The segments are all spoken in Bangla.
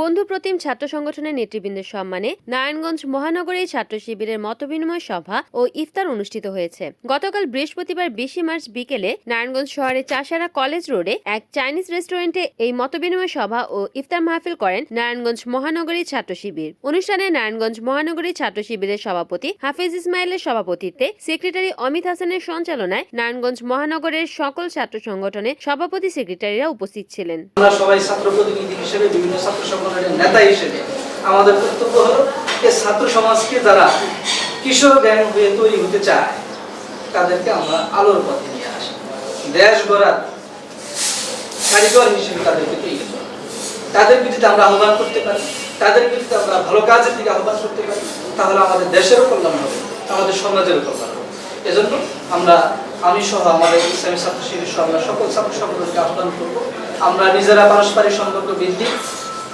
বন্ধু প্রতিম ছাত্র সংগঠনের নেতৃবৃন্দের সম্মানে নারায়ণগঞ্জ মহানগরে ছাত্র শিবিরের মতবিনিময় সভা ও ইফতার অনুষ্ঠিত হয়েছে। গতকাল বৃহস্পতিবার বিশে মার্চ বিকেলে নারায়ণগঞ্জ শহরের চাষারা কলেজ রোডে এক চাইনিজ রেস্টুরেন্টে এই মতবিনিময় সভা ও ইফতার মাহফিল করেন নারায়ণগঞ্জ মহানগরী ছাত্র শিবির। অনুষ্ঠানে নারায়ণগঞ্জ মহানগরী ছাত্র শিবিরের সভাপতি হাফিজ ইসমাইলের সভাপতিত্বে সেক্রেটারি অমিত হাসানের সঞ্চালনায় নারায়ণগঞ্জ মহানগরের সকল ছাত্র সংগঠনের সভাপতি সেক্রেটারিরা উপস্থিত ছিলেন। আমরা সবাই ছাত্র প্রতিনিধি হিসেবে বিভিন্ন ছাত্র নেতা হিসেবে আমাদের কর্তব্য হলো যে ছাত্র সমাজকে যারা কিশোর জ্ঞান হয়ে তৈরি হতে চায়, তাদেরকে আমরা আলোর পথে নিয়ে আসি। দেশ গড়ার কারিগর হিসেবে তাদেরকে তৈরি করা। তাদের বিরুদ্ধে আমরা আহ্বান করতে পারি, তাদের বিরুদ্ধে আমরা ভালো কাজের দিকে আহ্বান করতে পারি, তাহলে আমাদের দেশেরও কল্যাণ হবে, আমাদের সমাজেরও কল্যাণ হবে। এজন্য আমরা, আমি সহ আমাদের ইসলামী ছাত্র শিবির সহ আমরা সকল ছাত্র সংগঠনকে আহ্বান করব, আমরা নিজেরা পারস্পরিক সম্পর্ক বৃদ্ধি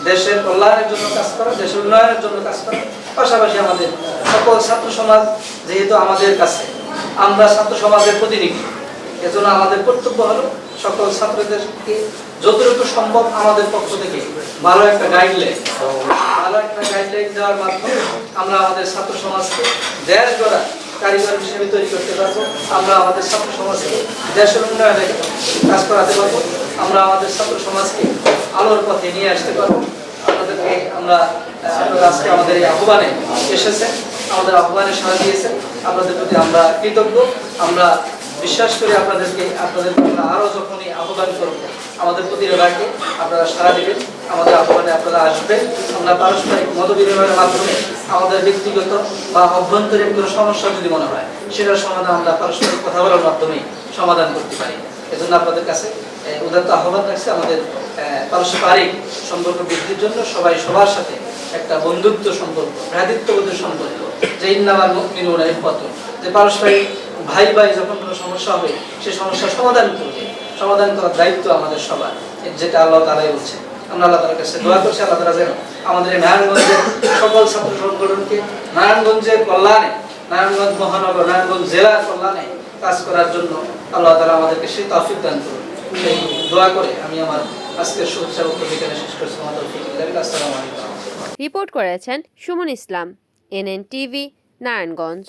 দেশের কল্যাণের জন্য কাজ করা, দেশের উন্নয়নের জন্য কাজ করা। পাশাপাশি আমাদের সকল ছাত্র সমাজ যেহেতু আমাদের কাছে, আমরা ছাত্র সমাজের প্রতিনিধি, এজন্য আমাদের কর্তব্য হলো সকল ছাত্রদেরকে যতটুকু সম্ভব আমাদের পক্ষ থেকে ভালো একটা গাইডলাইন ভালো একটা গাইডলাইন দেওয়ার মাধ্যমে আমরা আমাদের ছাত্র সমাজকে দেশ গড়া কারিগর হিসেবে তৈরি করতে পারব। আমরা আমাদের ছাত্র সমাজকে দেশের উন্নয়নে কাজ করাতে পারব। আমরা আমাদের ছাত্র সমাজকে আলোর পথে নিয়ে আসতে পারব। আপনাদেরকে আমরা আজকে আমাদের এই আহ্বানে এসেছেন আমাদের আহ্বানে সাড়া দিয়েছেন আপনাদের প্রতি আমরা কৃতজ্ঞ। আমরা বিশ্বাস করি আপনাদেরকে, আপনাদের আমরা আরও যখনই আহ্বান করব, আমাদের প্রতি রাখে আপনারা সারা দিবেন। আমাদের আহ্বানে আপনারা আসবেন। আমরা পারস্পরিক মত বিনিময়ের মাধ্যমে আমাদের ব্যক্তিগত বা অভ্যন্তরীণ কোনো সমস্যা যদি মনে হয়, সেটার সমাধান আমরা পারস্পরিক কথা বলার মাধ্যমে সমাধান করতে পারি। এজন্য আপনাদের কাছে আহ, উদাত্ত আহ্বান রাখছে আমাদের পারস্পরিক সম্পর্ক বৃদ্ধির জন্য সবাই সবার সাথে একটা বন্ধুত্ব সম্পর্ক ভ্রাতৃত্ববোধের সম্পর্ক যে ইন্নামার মিনুনা ইফাত যে পারস্পরিক ভাই ভাই যখন কোনো সমস্যা হবে সে সমস্যার সমাধান করবে সমাধান করার দায়িত্ব আমাদের সবার যেটা আল্লাহ তালাই বলছে। আমরা আল্লাহ তালার কাছে দোয়া করছি আল্লাহ তালা যেন আমাদের নারায়ণগঞ্জের সকল ছাত্র সংগঠনকে নারায়ণগঞ্জের কল্যাণে নারায়ণগঞ্জ মহানগর নারায়ণগঞ্জ জেলার কল্যাণে কাজ করার জন্য আল্লাহ তালা আমাদেরকে সেই তফিক দান করুন। সেই দোয়া করে আমি আমার আজকের শুভেচ্ছা বক্তব্য এখানে শেষ করছি। আসসালামু আলাইকুম। রিপোর্ট করেছেন সুমন ইসলাম, এনএন টিভি, নারায়ণগঞ্জ।